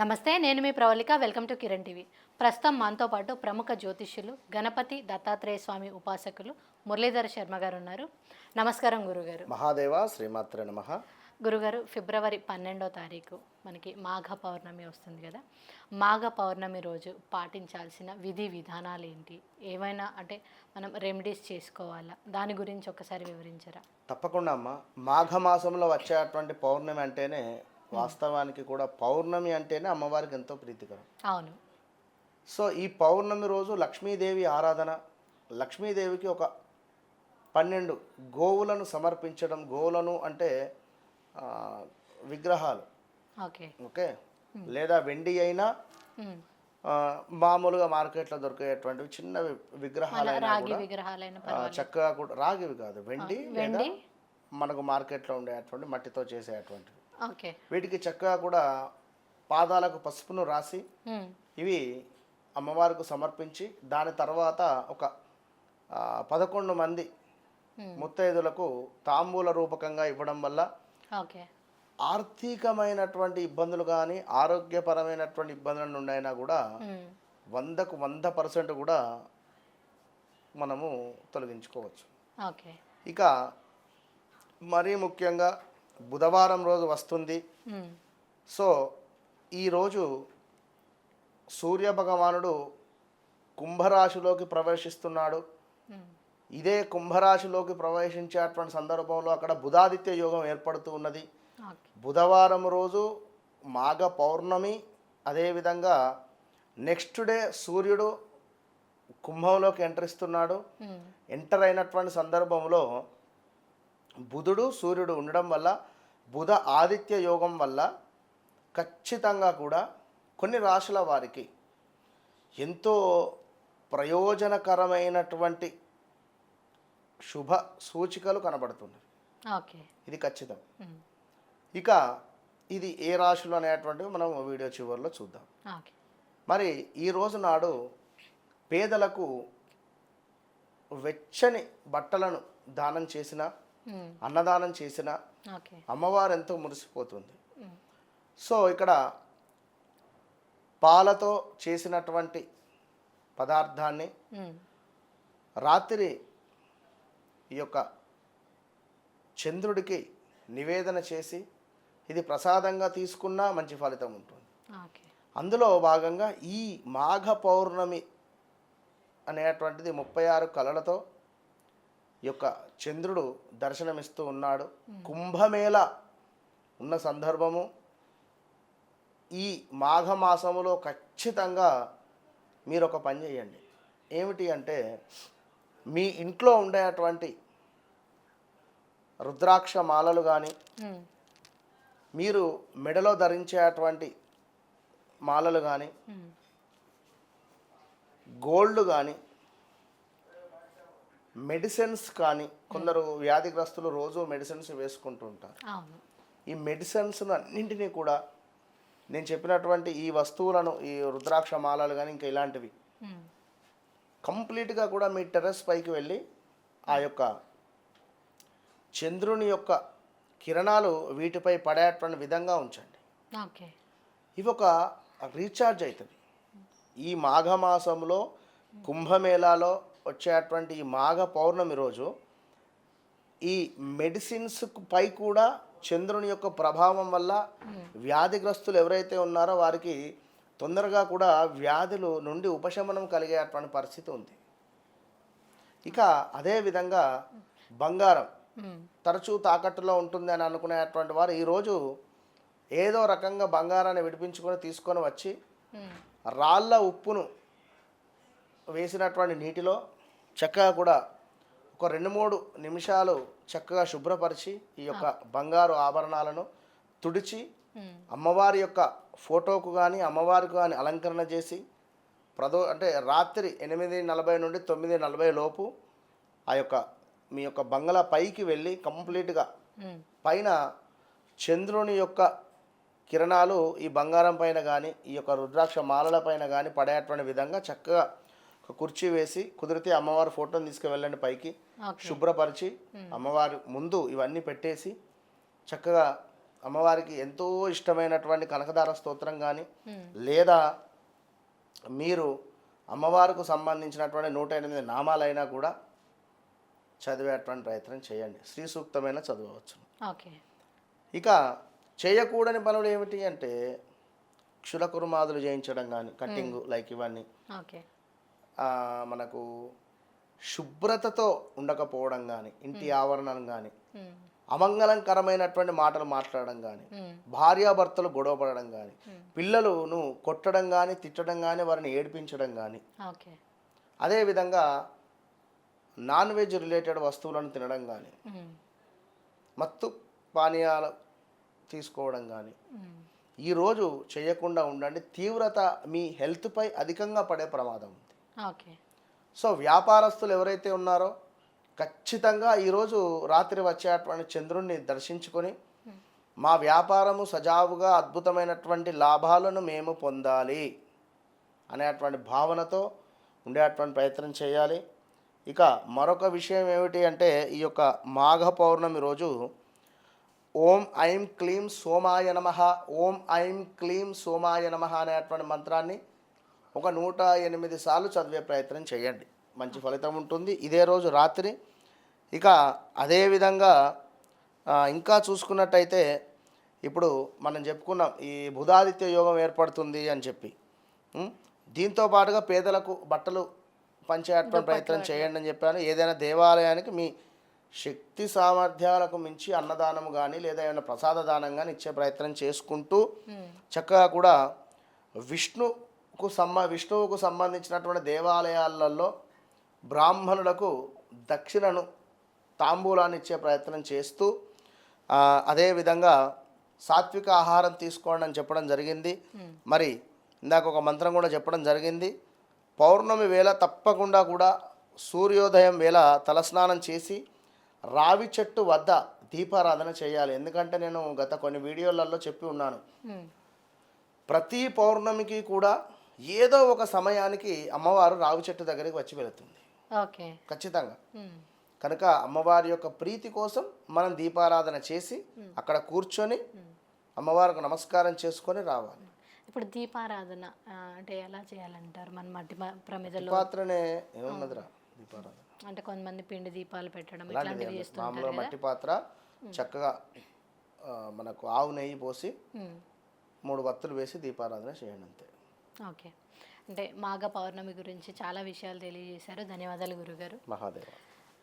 నమస్తే నేను మీ Pravalika. Welcome to Kiran TV. ప్రస్తుతం మనతో పాటు ప్రముఖ జ్యోతిష్యులు గణపతి దత్తాత్రేయ స్వామి ఉపాసకులు మురళీధర శర్మ గారు ఉన్నారు నమస్కారం గురుగారు. మహాదేవ శ్రీమాత్ర నమ. గురుగారు ఫిబ్రవరి పన్నెండో తారీఖు మనకి మాఘ పౌర్ణమి వస్తుంది కదా. మాఘ పౌర్ణమి రోజు పాటించాల్సిన విధి విధానాలు ఏంటి? ఏమైనా అంటే మనం రెమెడీస్ చేసుకోవాలా? దాని గురించి ఒకసారి వివరించరా? తప్పకుండా అమ్మ. మాఘమాసంలో వచ్చేటువంటి పౌర్ణమి అంటేనే వాస్తవానికి కూడా పౌర్ణమి అంటేనే అమ్మవారికి ఎంతో ప్రీతికరం. అవును. సో ఈ పౌర్ణమి రోజు లక్ష్మీదేవి ఆరాధన లక్ష్మీదేవికి ఒక పన్నెండు గోవులను సమర్పించడం గోవులను అంటే విగ్రహాలు. ఓకే. ఓకే? లేదా వెండి అయినా మామూలుగా మార్కెట్లో దొరికేటువంటివి చిన్న విగ్రహాలైనా చక్కగా కూడా రాగివి కాదు. వెండి లేదా వెండి? మనకు మార్కెట్లో ఉండేటువంటి మట్టితో చేసేటువంటివి ఓకే వీటికి చక్కగా కూడా పాదాలకు పసుపును రాసి. ఇవి అమ్మవారికి సమర్పించి దాని తర్వాత ఒక పదకొండు మంది. ముత్తైదులకు తాంబూల రూపకంగా ఇవ్వడం వల్ల ఆర్థికమైనటువంటి ఇబ్బందులు కానీ ఆరోగ్యపరమైనటువంటి ఇబ్బందుల నుండి అయినా కూడా. వందకు వంద పర్సెంట్ కూడా మనము తొలగించుకోవచ్చు ఇక మరీ ముఖ్యంగా బుధవారం రోజు వస్తుంది ఉమ్. సో ఈరోజు సూర్య భగవానుడు కుంభరాశిలోకి ప్రవేశిస్తున్నాడు ఉమ్. ఇదే కుంభరాశిలోకి ప్రవేశించేటువంటి సందర్భంలో అక్కడ బుధాదిత్య యోగం ఏర్పడుతూ ఉన్నది బుధవారం రోజు మాఘ పౌర్ణమి అదేవిధంగా నెక్స్ట్ డే సూర్యుడు కుంభంలోకి ఎంటర్ ఇస్తున్నాడు ఉమ్. ఎంటర్ అయినటువంటి సందర్భంలో బుధుడు సూర్యుడు ఉండడం వల్ల బుధ ఆదిత్య యోగం వల్ల ఖచ్చితంగా కూడా కొన్ని రాశుల వారికి ఎంతో ప్రయోజనకరమైనటువంటి శుభ సూచికలు కనబడుతుంది ఓకే ఇది ఖచ్చితం. ఇక ఇది ఏ రాశులు అనేటువంటివి మనం వీడియో చివరిలో చూద్దాం ఓకే మరి ఈ రోజు నాడు పేదలకు వెచ్చని బట్టలను దానం చేసిన. అన్నదానం చేసిన అమ్మవారు ఎంతో మురిసిపోతుంది. సో ఇక్కడ పాలతో చేసినటువంటి పదార్థాన్ని. రాత్రి ఈ యొక్క చంద్రుడికి నివేదన చేసి ఇది ప్రసాదంగా తీసుకున్నా మంచి ఫలితం ఉంటుంది అందులో భాగంగా ఈ మాఘ పౌర్ణమి అనేటువంటిది ముప్పై ఆరు కళలతో ఈ యొక్క చంద్రుడు దర్శనమిస్తూ ఉన్నాడు కుంభమేళ ఉన్న సందర్భము ఈ మాఘమాసములో ఖచ్చితంగా మీరు ఒక పని చేయండి ఏమిటి అంటే మీ ఇంట్లో ఉండేటువంటి రుద్రాక్ష మాలలు కానీ. మీరు మెడలో ధరించేటువంటి మాలలు కానీ. గోల్డ్ కానీ మెడిసిన్స్ కానీ కొందరు వ్యాధిగ్రస్తులు రోజు మెడిసిన్స్ వేసుకుంటూ ఉంటారు ఈ మెడిసిన్స్ అన్నింటినీ కూడా నేను చెప్పినటువంటి ఈ వస్తువులను ఈ రుద్రాక్ష మాలలు కానీ ఇంకా ఇలాంటివి. కంప్లీట్గా కూడా మీ టెర్రస్ పైకి వెళ్ళి ఆ యొక్క చంద్రుని యొక్క కిరణాలు వీటిపై పడేటువంటి విధంగా ఉంచండి. ఇవి ఒక రీఛార్జ్ అవుతుంది. ఈ మాఘమాసంలో కుంభమేళాలో వచ్చేటువంటి ఈ మాఘ పౌర్ణమి రోజు ఈ మెడిసిన్స్ పై కూడా చంద్రుని యొక్క ప్రభావం వల్ల వ్యాధిగ్రస్తులు ఎవరైతే ఉన్నారో వారికి తొందరగా కూడా వ్యాధులు నుండి ఉపశమనం కలిగేటువంటి పరిస్థితి ఉంది ఇక అదే విధంగా బంగారం ఉమ్. తరచూ తాకట్టులో ఉంటుంది అని అనుకునేటువంటి వారు ఈరోజు ఏదో రకంగా బంగారాన్ని విడిపించుకొని తీసుకొని వచ్చి ఉమ్. రాళ్ళ ఉప్పును వేసినటువంటి నీటిలో చక్కగా కూడా ఒక రెండు మూడు నిమిషాలు చక్కగా శుభ్రపరిచి ఈ యొక్క బంగారు ఆభరణాలను తుడిచి. అమ్మవారి యొక్క ఫోటోకు కానీ అమ్మవారికి కానీ అలంకరణ చేసి ప్రదో అంటే రాత్రి ఎనిమిది నలభై నుండి తొమ్మిది నలభై లోపు ఆ యొక్క మీ యొక్క బంగ్లా పైకి వెళ్ళి కంప్లీట్గా. పైన చంద్రుని యొక్క కిరణాలు ఈ బంగారం పైన కానీ ఈ యొక్క రుద్రాక్ష మాలల పైన కానీ పడేటువంటి విధంగా చక్కగా ఒక కుర్చీ వేసి కుదిరితే అమ్మవారి ఫోటోని తీసుకువెళ్ళండి పైకి. శుభ్రపరిచి అమ్మవారి ముందు ఇవన్నీ పెట్టేసి చక్కగా అమ్మవారికి ఎంతో ఇష్టమైనటువంటి కనకదార స్తోత్రం కానీ లేదా మీరు అమ్మవారికి సంబంధించినటువంటి నూట ఎనిమిది నామాలైనా కూడా చదివేటువంటి ప్రయత్నం చేయండి. శ్రీ సూక్తమైన చదవచ్చు ఓకే. ఇక చేయకూడని పనులు ఏమిటి అంటే క్షురకురుమాదులు చేయించడం కానీ కట్టింగ్ లైక్ ఇవన్నీ. మనకు శుభ్రతతో ఉండకపోవడం కానీ ఇంటి ఆవరణం కానీ అమంగళంకరమైనటువంటి మాటలు మాట్లాడడం కానీ భార్యాభర్తలు గొడవపడడం కానీ పిల్లలను కొట్టడం కానీ తిట్టడం కానీ వారిని ఏడిపించడం కానీ అదేవిధంగా నాన్ వెజ్ రిలేటెడ్ వస్తువులను తినడం కానీ మత్తు పానీయాలు తీసుకోవడం కానీ ఈరోజు చేయకుండా ఉండండి. తీవ్రత మీ హెల్త్పై అధికంగా పడే ప్రమాదం. సో వ్యాపారస్తులు ఎవరైతే ఉన్నారో ఖచ్చితంగా ఈరోజు రాత్రి వచ్చేటువంటి చంద్రుణ్ణి దర్శించుకొని మా వ్యాపారము సజావుగా అద్భుతమైనటువంటి లాభాలను మేము పొందాలి అనేటువంటి భావనతో ఉండేటువంటి ప్రయత్నం చేయాలి. ఇక మరొక విషయం ఏమిటి అంటే ఈ యొక్క మాఘ పౌర్ణమి రోజు ఓం ఐం క్లీం సోమాయ నమ ఓం ఐం క్లీం సోమాయ నమ అనేటువంటి మంత్రాన్ని ఒక నూట ఎనిమిది సార్లు చదివే ప్రయత్నం చేయండి. మంచి ఫలితం ఉంటుంది. ఇదే రోజు రాత్రి. ఇక అదేవిధంగా ఇంకా చూసుకున్నట్టయితే ఇప్పుడు మనం చెప్పుకున్నాం ఈ బుధాదిత్య యోగం ఏర్పడుతుంది అని చెప్పి? దీంతో పాటుగా పేదలకు బట్టలు పంచేటువంటి ప్రయత్నం చేయండి అని చెప్పాను. ఏదైనా దేవాలయానికి మీ శక్తి సామర్థ్యాలకు మించి అన్నదానం కానీ లేదా ఏమైనా ప్రసాద దానం కానీ ఇచ్చే ప్రయత్నం చేసుకుంటూ చక్కగా కూడా విష్ణుకు సంబ విష్ణువుకు సంబంధించినటువంటి దేవాలయాలలో బ్రాహ్మణులకు దక్షిణను తాంబూలాన్ని ఇచ్చే ప్రయత్నం చేస్తూ అదేవిధంగా సాత్విక ఆహారం తీసుకోండి అని చెప్పడం జరిగింది. మరి ఇందాక ఒక మంత్రం కూడా చెప్పడం జరిగింది. పౌర్ణమి వేళ తప్పకుండా కూడా సూర్యోదయం వేళ తలస్నానం చేసి రావి చెట్టు వద్ద దీపారాధన చేయాలి. ఎందుకంటే నేను గత కొన్ని వీడియోలలో చెప్పి ఉన్నాను. ప్రతి పౌర్ణమికి కూడా ఏదో ఒక సమయానికి అమ్మవారు రావి చెట్టు దగ్గరికి వచ్చి వెళుతుంది. ఓకే. ఖచ్చితంగా. కనుక అమ్మవారి యొక్క ప్రీతి కోసం మనం దీపారాధన చేసి అక్కడ కూర్చొని అమ్మవారికి నమస్కారం చేసుకొని రావాలి. ఇప్పుడు దీపారాధన అంటే ఎలా చేయాలంటారు? మన మట్టి ప్రమిదలో పాత్రనే ఏమున్నదిరా దీపారాధన. అంటే కొంతమంది పిండి దీపాలు పెట్టడం. చేస్తుంటారు మామూలుగా మట్టి పాత్ర చక్కగా మనకు ఆవు నెయ్యి పోసి మూడు వత్తులు వేసి దీపారాధన చేయండి అంతే. ఓకే. అంటే మాఘ పౌర్ణమి గురించి చాలా విషయాలు తెలియజేశారు. ధన్యవాదాలు గురుగారు. మహాదేవ.